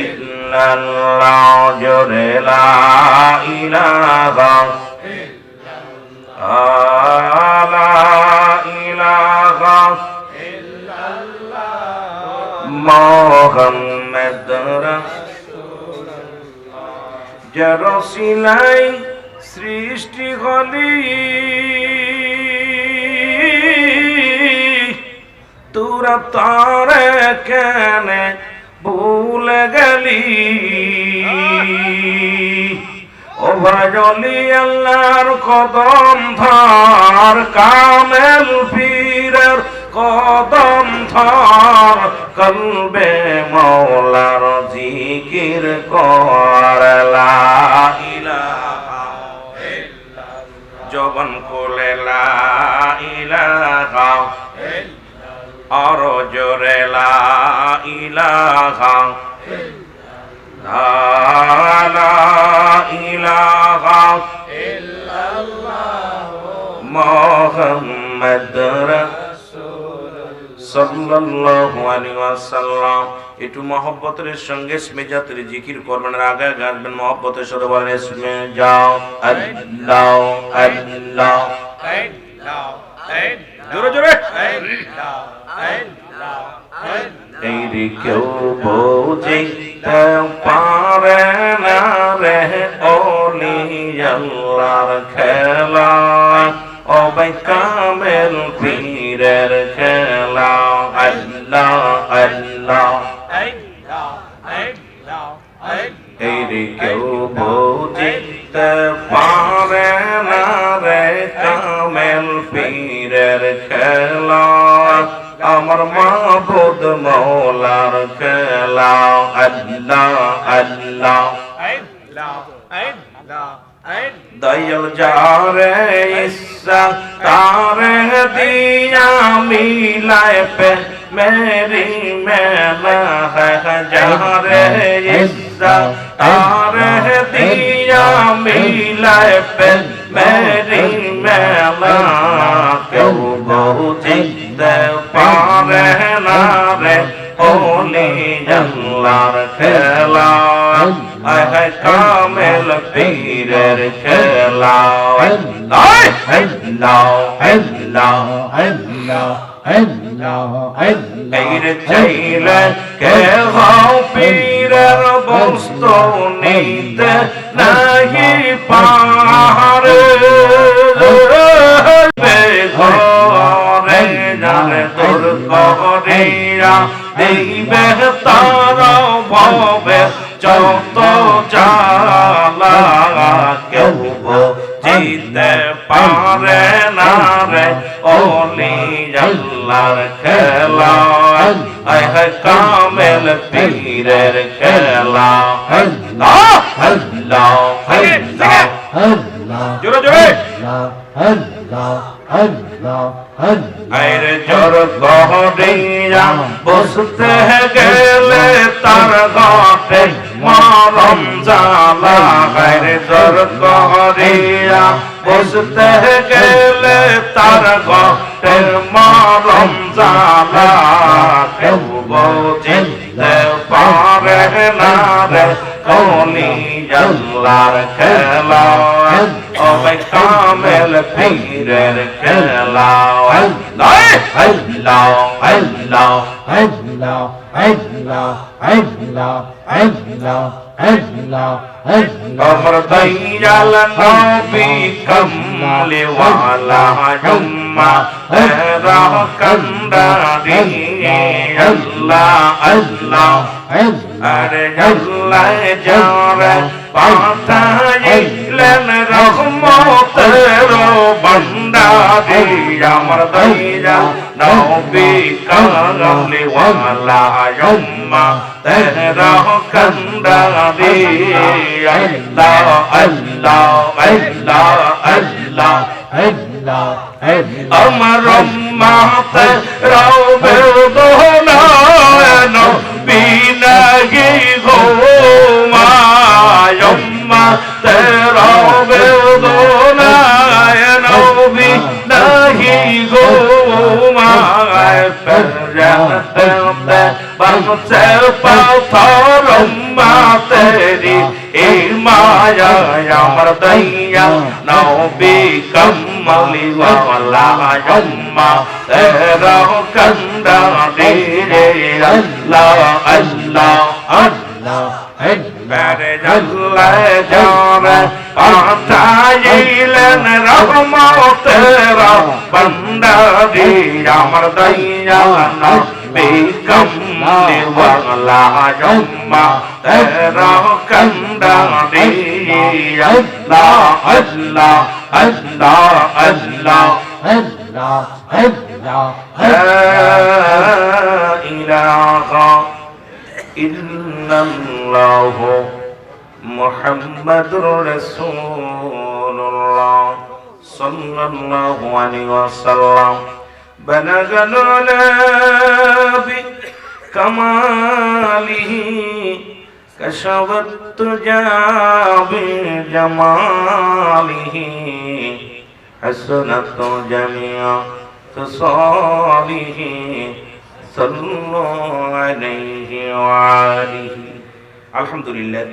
ইল্লাল্লাহ। জোরে লা মোহাম্মদ জরসিলাই সৃষ্টি হলি। তোরা কেনে ভুলে গেলি? ও ভাজলি আল্লাহর কদম ধর, কামেল পীরের কদম ধর, কলবে মৌলার জিকির করলা আর জোরে লা ইলাহা লা ইলাহা মোহাম্মদ সাল্লাল্লাহু আলাইহি ওয়াসাল্লাম। একটু মহব্বতের সঙ্গে স্মেজাতের জিকির করবেন আগে গাবেন মহব্বতের সাথে বলেন ইসমে যাও আল্লাহ আল্লাহ জোরে জোরে। রে কেউ বোঝিতে পারে না রে ওলি আল্লাহর খেলা। ভাই কামেল পীরের খেলা। আল্লাহ আল্লাহ। এই রে কেউ বোঝিতে পারে না রে কামেল খেলা আমার মাহবুদ মৌলার খেলা। আল্লাহ আল্লাহ। দয়াল যারে ইচ্ছা তারে দিয়া মিলায় পে মেরি মেলা है যারে ইচ্ছা তারে দিয়া মিলায় পে মেরি মেলা। কেউ বুঝিতে পারে আল্লাহর খেলা। আয় কামেল পীরের খেলা। পীর চাইলে কে হও পীরের বস্তু নিতে নাহি পাহাড়ে ঘরে জানে তোর করিয়া দিবে তার ভবে যত জালা কেউ জিতে পারে না রে ওলি আল্লাহর খেলা। আয় হায় কামেল পীরের খেলা। আল্লাহ আল্লাহ আল্লাহ জোরে জোরে। আইরে জোর গহরিয়া বসতে গেলে তার ঘটে মরম জালা আইরে জোর গহরিয়া বসতে গেলে তার ঘটে মরম জালা কেউ বুঝিতে পারে না রে কলি আল্লাহর খেলা। ওই কামেল পীরের খেলা আল্লাহ আল্লাহ আল্লাহ কমর দয়াল নবী কমলে ওয়ালা জুম্মা রাহ কন্দারি আল্লাহ আল্লাহ আরে আল্লাহ যারে পাঠাইলেন রহমতের ভণ্ডারি আমার দয়াল নবী কমলে ওয়ালা জুম্মা রাহ কন্দারি আল্লাহ আল্লাহ আমার my friend, yeah, I'm there, but myself, I'll tell him my daddy, in my yamardaya, now become Mali Wamala Yamma, there are Kanda, Dede, Allah, Allah, Allah, Allah, Allah, Allah, Allah, Allah, Allah, পাঠাইলেন রহমতের বন্দারি আমার দইয়া Bacon দেওয়ালা জম্মা তেরা কন্দারি আল্লাহ আল্লাহ আল্লাহ আল্লাহ لا إله إلا الله محمد رسول الله صلى الله عليه وسلم بلغ العلا بكماله كشف التجا بجماله حسنت جميع خصاله صلوا عليه وآله الحمد لله